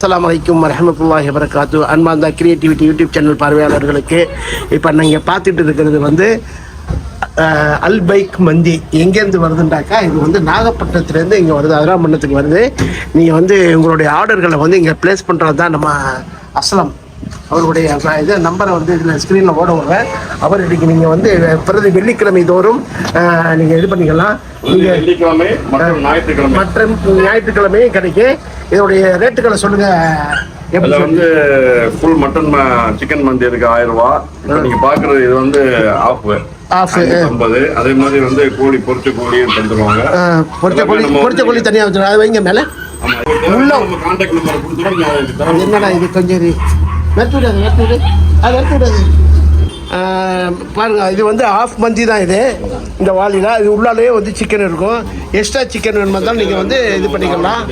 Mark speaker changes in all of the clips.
Speaker 1: அஸ்லாம் அலைக்கும் வரமத்துல்லாஹி வரகாத்து அன்பார்ந்த கிரியேட்டிவிட்டி யூடியூப் சேனல் பார்வையாளர்களுக்கு இப்போ நீங்கள் பார்த்துட்டு இருக்கிறது வந்து அல் பைக் மந்தி. எங்கேருந்து வருதுண்டாக்கா இது வந்து நாகப்பட்டினத்துலேருந்து இங்கே வருது அதிராமண்ணத்துக்கு வருது. நீங்கள் வந்து உங்களுடைய ஆர்டர்களை வந்து இங்கே ப்ளேஸ் பண்ணுறது தான் நம்ம அஸ்லம் அவருடைய இது நம்பரை வந்து இதில் ஸ்க்ரீனில் ஓட விடுறேன் அவர் இன்னைக்கு நீங்கள் வந்து பிறகு வெள்ளிக்கிழமை தோறும் நீங்கள் இது பண்ணிக்கலாம். நீங்கள்
Speaker 2: வெள்ளிக்கிழமை மற்றும் ஞாயிற்றுக்கிழமை.
Speaker 1: மற்ற ஞாயிற்றுக்கிழமையும் கிடைக்கும் இதனுடைய ரேட்டுகளை சொல்லுங்க. எப்படி
Speaker 2: இதுல வந்து ஃபுல் மட்டன் சிக்கன் மந்தி இருக்கு ஆயிரம் ரூபாய் இப்போ நீங்க பாக்குறது இது வந்து ஆஃப் ஐம்பது அதே மாதிரி வந்து கோழி பொரிச்ச கோழி தந்துருவாங்க.
Speaker 1: பொரிச்ச கோழி பொரிச்ச கோழி தனியாக வச்சுருவோம். அதை வைங்க மேலே.
Speaker 2: உள்ள கான்டாக்ட் நம்பர் கொடுத்துருவோம்.
Speaker 1: என்னடா இது கொஞ்சம் நிறுத்தி விடாது நிறுத்தி விடு அது நிறுத்தி விடாது பாருங்க இது வந்து ஆஃப் மந்தி தான் இது. இந்த வாலியில் இது உள்ளாலே வந்து சிக்கன் இருக்கும். எக்ஸ்ட்ரா சிக்கன் வேணுமா தான் நீங்கள் வந்து இது பண்ணிக்கலாம்.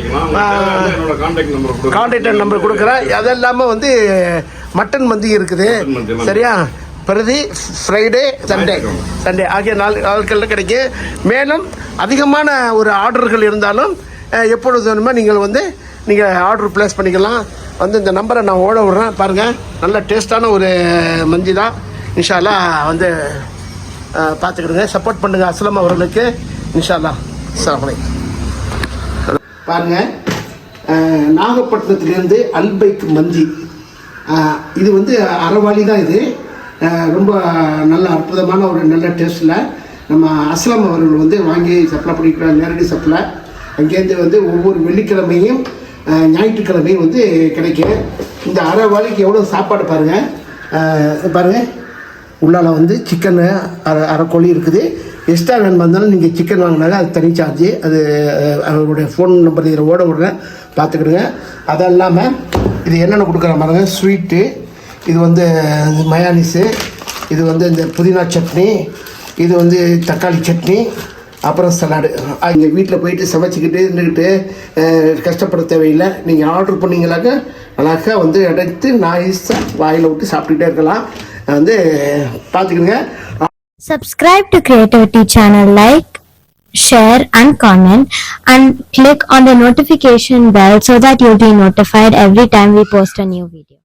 Speaker 2: கான்டாக்ட் நம்பர்
Speaker 1: கொடுக்குறேன். அது இல்லாமல் வந்து மட்டன் மந்தி இருக்குது. சரியா? பிரதி ஃப்ரைடே சண்டே சண்டே ஆகிய நாள் நாட்களில் கிடைக்கும் மேலும் அதிகமான ஒரு ஆர்டர்கள் இருந்தாலும் எப்பொழுது வேணுமோ நீங்கள் வந்து நீங்கள் ஆர்டர் ப்ளேஸ் பண்ணிக்கலாம். வந்து இந்த நம்பரை நான் ஓட விட்றேன். பாருங்கள் நல்ல டேஸ்ட்டான ஒரு மஞ்சி தான் இன்ஷால்லா வந்து பார்த்துக்கிடுங்க. சப்போர்ட் பண்ணுங்கள் அஸ்லம் அவர்களுக்கு. இன்ஷால்லா அஸ்ஸலாமு பாருங்கள் நாகப்பட்டினத்துலேருந்து அல்பைக் மஞ்சி. இது வந்து அறவாளி தான் இது. ரொம்ப நல்ல அற்புதமான ஒரு நல்ல டேஸ்ட்டில் நம்ம அஸ்லாம் அவர்கள் வந்து வாங்கி சப்ளை பண்ணிக்கிறாங்க நேரடி சப்ளை. அங்கேருந்து வந்து ஒவ்வொரு வெள்ளிக்கிழமையும் ஞாயிற்றுக்கிழமை ஞாயிற்றுக்கிழமையும் வந்து கிடைக்கும். இந்த அரை வேலைக்கு எவ்வளோ சாப்பாடு பாருங்கள் பாருங்கள் உள்ளால வந்து சிக்கன் அரை அரை கோழி இருக்குது. எக்ஸ்ட்ரா வேணுமா வந்தாலும் நீங்கள் சிக்கன் வாங்கினாலும் அது தனி சார்ஜ் அது அவங்களுடைய அவருடைய ஃபோன் நம்பர் இதில் ஓட விடுறேன் பார்த்துக்கிடுங்க. அது இல்லாமல் இது என்னென்ன கொடுக்குற பாருங்க. ஸ்வீட்டு இது வந்து மயானிஸு இது வந்து இந்த புதினா சட்னி இது வந்து தக்காளி சட்னி அப்புறம் சலாடு இங்கே வீட்டில் போயிட்டு சமைச்சிக்கிட்டு இருந்துக்கிட்டு அஹ், கஷ்டப்பட தேவையில்லை நீங்கள் ஆர்டர் பண்ணீங்களாக்க அழகாக வந்து எடுத்து நாய்ஸாக வாயில் விட்டு சாப்பிட்டுக்கிட்டே இருக்கலாம் வந்து பார்த்துக்கிடுங்க
Speaker 3: Subscribe to Creativity channel, like, share and comment and click on the notification bell so that you'll be notified every time we post a new video.